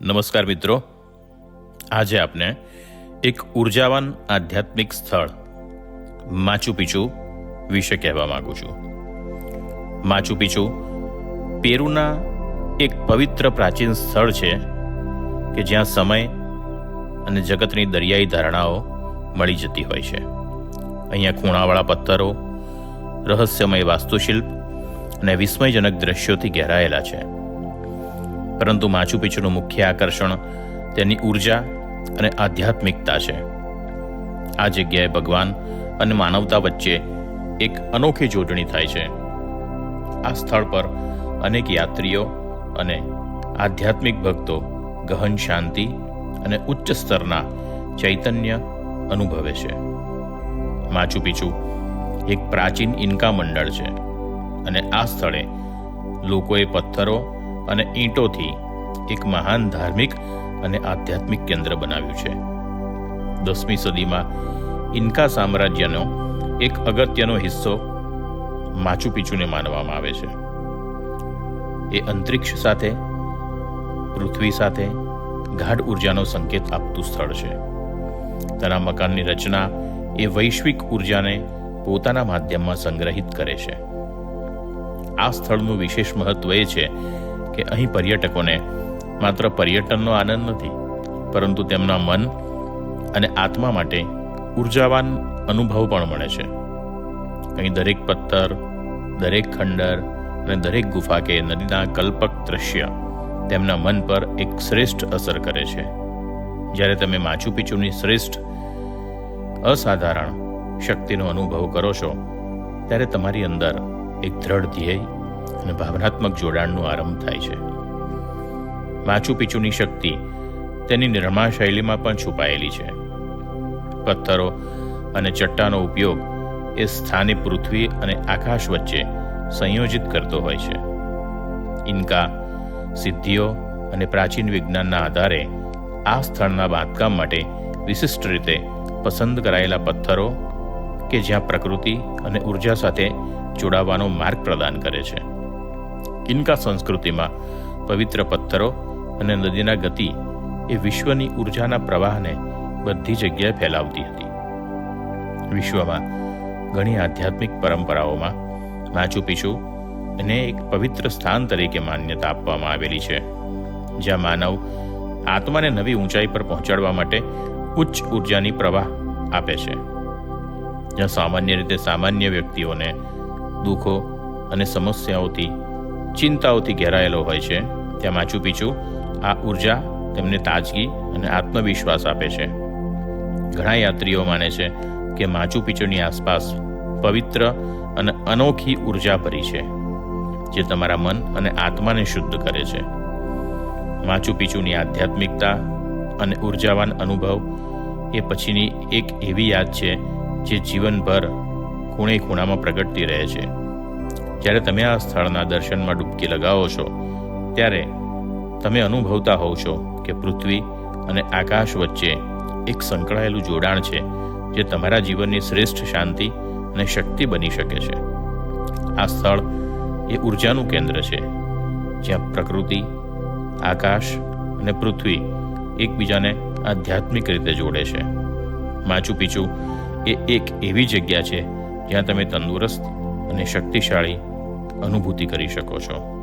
નમસ્કાર મિત્રો. આજે આપને એક ઉર્જાવાન આધ્યાત્મિક સ્થળ, માચુ પિચુ વિશે કહેવા માગું છું. માચુ પિચુ પેરુના એક પવિત્ર પ્રાચીન સ્થળ છે કે જ્યાં સમય અને જગતની દરિયાઈ ધારણાઓ મળી જતી હોય છે. અહીંયા ખૂણાવાળા પથ્થરો, રહસ્યમય વાસ્તુશિલ્પ અને વિસ્મયજનક દ્રશ્યોથી ઘેરાયેલા છે. પરંતુ માચુ પિચ્ચુનું મુખ્ય આકર્ષણ તેની ઊર્જા અને આધ્યાત્મિકતા છે. આ જગ્યાએ ભગવાન અને માનવતા વચ્ચે એક અનોખી જોડણી થાય છે. આ સ્થળ પર અનેક યાત્રીઓ અને આધ્યાત્મિક ભક્તો ગહન શાંતિ અને ઉચ્ચ સ્તરના ચૈતન્ય અનુભવે છે. માચુ પિચુ એક પ્રાચીન ઇન્કા મંડળ છે અને આ સ્થળે લોકોએ પથ્થરો અને ઈંટોથી એક મહાન ધાર્મિક અને આધ્યાત્મિક કેન્દ્ર બનાવ્યું છે. દસમી સદીમાં ઇન્કા સામ્રાજ્યનો એક અગત્યનો હિસ્સો માચુ માનવામાં આવે છે. એ અંતરિક્ષ સાથે, પૃથ્વી સાથે ગાઢ ઉર્જાનો સંકેત આપતું સ્થળ છે. તેના મકાનની રચના એ વૈશ્વિક ઉર્જાને પોતાના માધ્યમમાં સંગ્રહિત કરે છે. આ સ્થળનું વિશેષ મહત્વ એ છે કે અહીં પર્યટકોને માત્ર પર્યટનનો આનંદ નથી, પરંતુ તેમના મન અને આત્મા માટે ઉર્જાવાન અનુભવ પણ મળે છે. અહીં દરેક પથ્થર, દરેક ખંડર અને દરેક ગુફા કે નદીના કલ્પક દ્રશ્ય તેમના મન પર એક શ્રેષ્ઠ અસર કરે છે. જ્યારે તમે માચુ પીચુની શ્રેષ્ઠ, અસાધારણ શક્તિનો અનુભવ કરો છો, ત્યારે તમારી અંદર એક દ્રઢ ધ્યેય અને ભાવનાત્મક જોડાણનો આરંભ થાય છે. માચુ પીચુની શક્તિ તેની નિર્માણ શૈલીમાં પણ છુપાયેલી છે. પથ્થરો અને ચટ્ટાનો ઉપયોગ એ સ્થાને પૃથ્વી અને આકાશ વચ્ચે સંયોજિત કરતો હોય છે. ઇન્કા, સિદ્ધિઓ અને પ્રાચીન વિજ્ઞાનના આધારે આ સ્થળના બાંધકામ માટે વિશિષ્ટ રીતે પસંદ કરાયેલા પથ્થરો કે જ્યાં પ્રકૃતિ અને ઊર્જા સાથે જોડાવાનો માર્ગ પ્રદાન કરે છે. ઇન્કા સંસ્કૃતિમાં પવિત્ર પથ્થરો અને નદીના ગતિ એ વિશ્વની ઉર્જાના પ્રવાહને બધી જગ્યાએ ફેલાવતી હતી. વિશ્વમાં ઘણી આધ્યાત્મિક પરંપરાઓમાં માચુ પિચુ એને એક પવિત્ર સ્થાન તરીકે માન્યતા આપવામાં આવેલી છે, જ્યાં માનવ આત્માને નવી ઊંચાઈ પર પહોંચાડવા માટે ઉચ્ચ ઉર્જાની પ્રવાહ આપે છે. જ્યાં સામાન્ય રીતે સામાન્ય વ્યક્તિઓને દુઃખો અને સમસ્યાઓથી ચિંતાઓથી ઘેરાયેલો હોય છે, ત્યાં માચુ પિચુ, આ ઊર્જા તેમને તાજગી અને આત્મવિશ્વાસ આપે છે. ઘણા યાત્રીઓ માને છે કે માચુ પીચુની આસપાસ પવિત્ર અને અનોખી ઊર્જા ભરી છે, જે તમારા મન અને આત્માને શુદ્ધ કરે છે. માચુ પિચુની આધ્યાત્મિકતા અને ઉર્જાવાન અનુભવ એ પછીની એક એવી યાદ છે, જે જીવનભર ખૂણે ખૂણામાં પ્રગટતી રહે છે. જ્યારે તમે આ સ્થળના દર્શનમાં ડૂબકી લગાવો છો, ત્યારે તમે અનુભવતા હોવ છો કે પૃથ્વી અને આકાશ વચ્ચે એક સંકળાયેલું જોડાણ છે, જે તમારા જીવનની શ્રેષ્ઠ શાંતિ અને શક્તિ બની શકે છે. આ સ્થળ એ ઉર્જાનું કેન્દ્ર છે, જ્યાં પ્રકૃતિ, આકાશ અને પૃથ્વી એકબીજાને આધ્યાત્મિક રીતે જોડે છે. માચુ પીછું એ એક એવી જગ્યા છે, જ્યાં તમે તંદુરસ્ત અને શક્તિશાળી અનુભૂતિ કરી શકો છો.